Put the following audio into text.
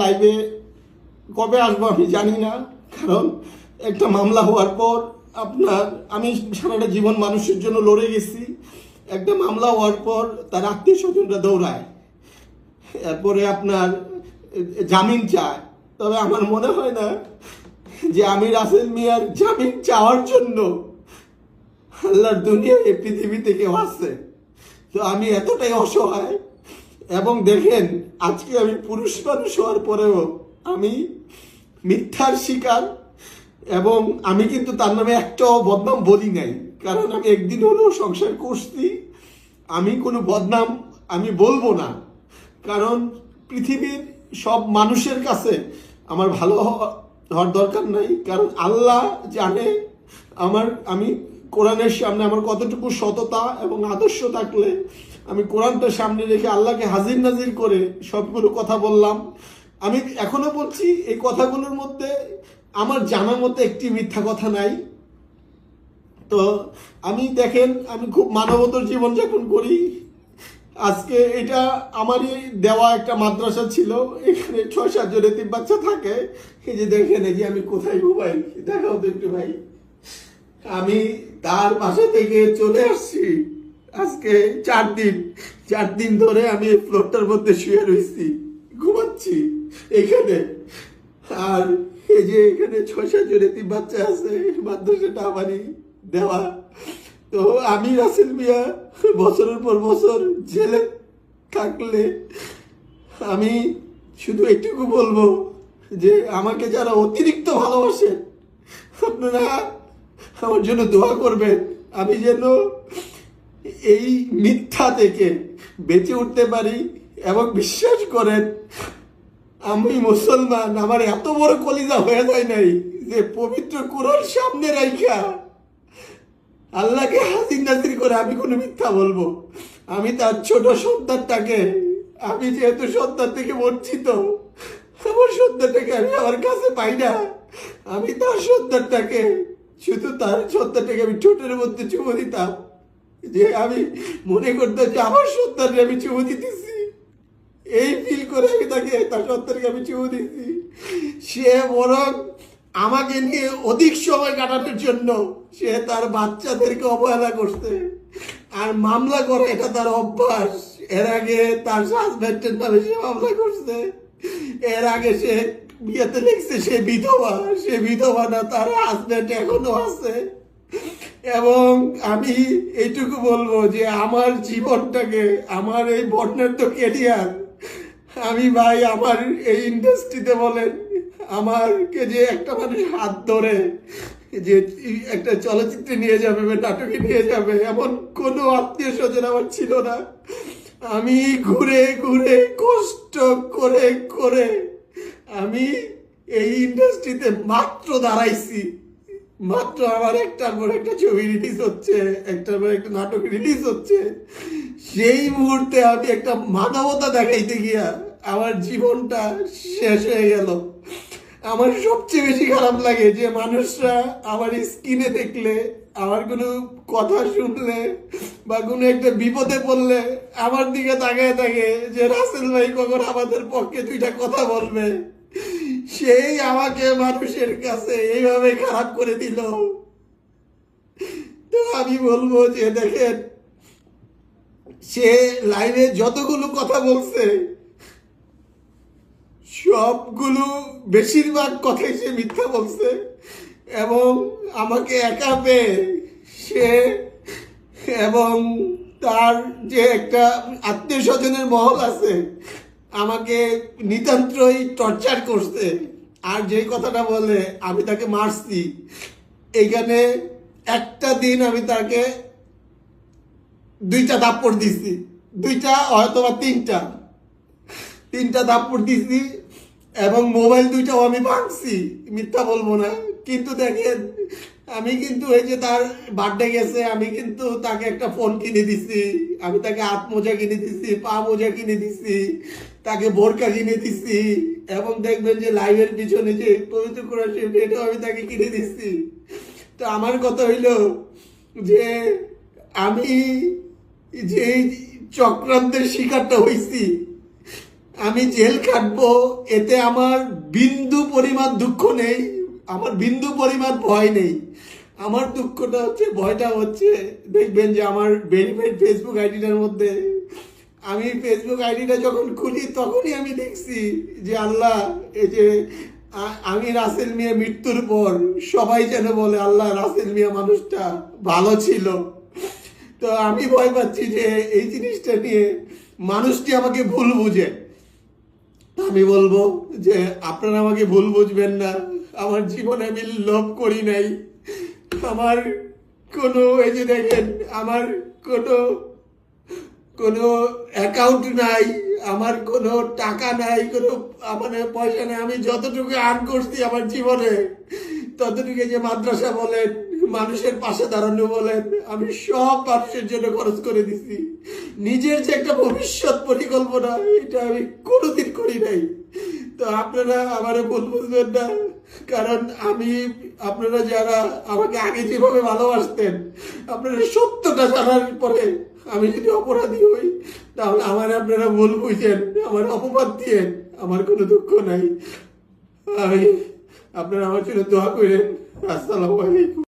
লাইভে কবে আসব আমি জানি না, কারণ একটা মামলা হওয়ার পর আপনার, আমি সারাটা জীবন মানুষের জন্য লড়ে গেছি। একটা মামলা হওয়ার পর তার আত্মীয় স্বজনরা দৌড়ায়। এরপরে আপনার জামিন চায়। তবে আমার মনে হয় না যে আমি রাসেল মিয়ার জামিন চাওয়ার জন্য আল্লাহর দুনিয়া এই পৃথিবীতে কেউ আছে তো আমি এতটাই অসহায় এবং দেখেন, আজকে আমি পুরুষ মানুষ হওয়ার পরেও আমি মিথ্যার শিকার এবং আমি কিন্তু তার নামে একটাও বদনাম বলি নাই। কারণ আমি একদিন হলেও সংসার করছি, আমি কোনো বদনাম আমি বলব না। কারণ পৃথিবীর সব মানুষের কাছে আমার ভালো হওয়া- হওয়ার দরকার নাই। কারণ আল্লাহ জানে আমার আমি কোরআনের সামনে আমার কতটুকু সততা এবং আদর্শ থাকলে আমি কোরআনটা সামনে রেখে আল্লাহকে হাজির নাজির করে সবগুলো কথা বললাম। আমি এখনও বলছি, এই কথাগুলোর মধ্যে আমার জানার মতো একটি মিথ্যা কথা নাই। তো আমি দেখেন, আমি খুব মানবতর জীবনযাপন করি। আজকে এটা আমারই দেওয়া একটা মাদ্রাসা ছিল, এখানে ছয় সাতজন এতিম বাচ্চা থাকে। এই যে দেখেন, এই যে আমি কোথায় ঘুমাই, দেখাও তো একটু ভাই। আমি তার বাসা থেকে চলে আসছি। আজকে চার দিন চার দিন ধরে আমি এই ফ্লোরটার মধ্যে শুয়ে রয়েছি ঘুমাচ্ছি এখানে। আর এই যে এখানে ছয় সাতজন এতিম বাচ্চা আছে, মাদ্রাসাটা আমারই দেওয়া। তো আমি, রাসেল মিয়া, বছরের পর বছর জেলে থাকলে আমি শুধু এটুকু বলব যে আমাকে যারা অতিরিক্ত ভালোবাসেন, আপনারা আমার জন্য দোয়া করবেন। আমি যেন এই মিথ্যা থেকে বেঁচে উঠতে পারি এবং বিশ্বাস করেন, আমি মুসলমান, আমার এত বড় কলিজা হয়ে যায় নাই যে পবিত্র কোরআন সামনে রাইখা আল্লাহকে হাসির নাসির করে আমি কোনো মিথ্যা বলব। আমি তার ছোট সন্তানটাকে, আমি যেহেতু সন্তান থেকে বঞ্চিত, আমার সন্তানটাকে আমি আমার কাছে পাই না। আমি তার সন্তানটাকে, শুধু তার সন্তানটাকে আমি ছোটের মধ্যে চুমো দিতাম। যে আমি মনে করতাম যে আমার সন্তানকে আমি চুমো দিতেছি। এই ফিল করে আমি তাকে, তার সন্তানকে আমি চুমু দিয়েছি সে বরং আমাকে নিয়ে অধিক সময় কাটানোর জন্য সে তার বাচ্চাদেরকে অবহেলা করছে। আর মামলা করে, এটা তার অভ্যাস। এর আগে তার হাজব্যান্ডের নামে সে মামলা করছে। এর আগে সে বিয়েতে লিখছে, সে বিধবা। সে বিধবা না, তার হাজব্যান্ড এখনও আছে। এবং আমি এইটুকু বলব যে আমার জীবনটাকে, আমার এই বর্ণাঢ্য কেরিয়ার আমি ভাই, আমার এই ইন্ডাস্ট্রিতে বলেন, আমারকে যে একটা মানুষ হাত ধরে, যে একটা চলচ্চিত্রে নিয়ে যাবে বা নাটকে নিয়ে যাবে, এমন কোনো আত্মীয় স্বজন আমার ছিল না। আমি ঘুরে ঘুরে, কষ্ট করে করে আমি এই ইন্ডাস্ট্রিতে মাত্র দাঁড়াইছি। মাত্র আমার একটার পর একটা ছবি রিলিজ হচ্ছে, একটার পর একটা নাটক রিলিজ হচ্ছে। সেই মুহূর্তে আমি একটা মানবতা দেখাইতে গিয়া আমার জীবনটা শেষ হয়ে গেল। আমার সবচেয়ে বেশি খারাপ লাগে যে মানুষরা আমার স্ক্রিনে দেখলে, আমার কোনো কথা শুনলে বা কোনো একটা বিপদে পড়লে আমার দিকে তাকায় থাকে যে, রাসেল ভাই কখন আমাদের পক্ষে দুইটা কথা বলবে? সেই আমাকে মানুষের কাছে এইভাবে খারাপ করে দিল। তো আমি বলব যে দেখেন, সে লাইভে যতগুলো কথা বলছে, সবগুলো বেশিরভাগ কথাই সে মিথ্যা বলছে এবং আমাকে একা পেয়ে সে এবং তার যে একটা আত্মীয় স্বজনের মহল আছে আমাকে নিতান্তই টর্চার করছে। আর যে কথাটা বলে, আমি তাকে মারছি। এখানে একটা দিন আমি তাকে দুইটা দাপ্পড় দিছি। দুইটা হয়তো বা তিনটা। তিনটা দাপ্পড় দিছি এবং মোবাইল দুইটাও আমি ভাঙছি। মিথ্যা বলব না। কিন্তু দেখেন, আমি কিন্তু এই যে তার বার্থডে গেছে, আমি কিন্তু তাকে একটা ফোন কিনে দিছি। আমি তাকে হাত মোজা কিনে দিছি, পা মোজা কিনে দিছি। তাকে বোরকা কিনে দিছি এবং দেখবেন যে লাইভের পিছনে যে পবিত্র কোরআন শরীফ আমি তাকে কিনে দিচ্ছি। তো আমার কথা হইল যে আমি যে চক্রান্তের শিকারটা হইছি, আমি জেল খাটবো, এতে আমার বিন্দু পরিমাণ দুঃখ নেই, আমার বিন্দু পরিমাণ ভয় নেই। আমার দুঃখটা হচ্ছে, ভয়টা হচ্ছে, দেখবেন যে আমার ভেরিফাইড ফেসবুক আইডিটার মধ্যে আমি ফেসবুক আইডিটা যখন খুলি, তখনই আমি দেখছি যে আল্লাহ, এই যে আমি রাসেল মিয়া মৃত্যুর পর সবাই যেন বলে আল্লাহ রাসেল মিয়া মানুষটা ভালো ছিল। তো আমি ভয় পাচ্ছি যে এই জিনিসটা নিয়ে মানুষটি আমাকে ভুল বুঝে। আমি বলব যে আপনারা আমাকে ভুল বুঝবেন না। আমার জীবনে আমি লোভ করি নাই। আমার কোনো, এই যে দেখেন, আমার কোনো কোনো অ্যাকাউন্ট নাই, আমার কোনো টাকা নাই, কোনো মানে পয়সা নেই, আমি যতটুকু আর্ন করছি আমার জীবনে ততটুকু যে মাদ্রাসা বলেন, মানুষের পাশে দাঁড়ানো বলেন, আমি সব মানুষের জন্য খরচ করে দিছি। নিজের যে একটা ভবিষ্যৎ পরিকল্পনা, এটা আমি কোনোদিন করি নাই। তো আপনারা আমারে ভুল বুঝবেন না। কারণ আমি, আপনারা যারা আমাকে আগে যেভাবে ভালোবাসতেন, আপনারা সত্যটা জানার পরে আমি যদি অপরাধী হই, তাহলে আমার আপনারা ভুল বুঝেন, আমার অপবাদ দিয়ে আমার কোনো দুঃখ নাই। আমি, আপনারা আমার জন্য দোয়া করেন। আসসালামু আলাইকুম।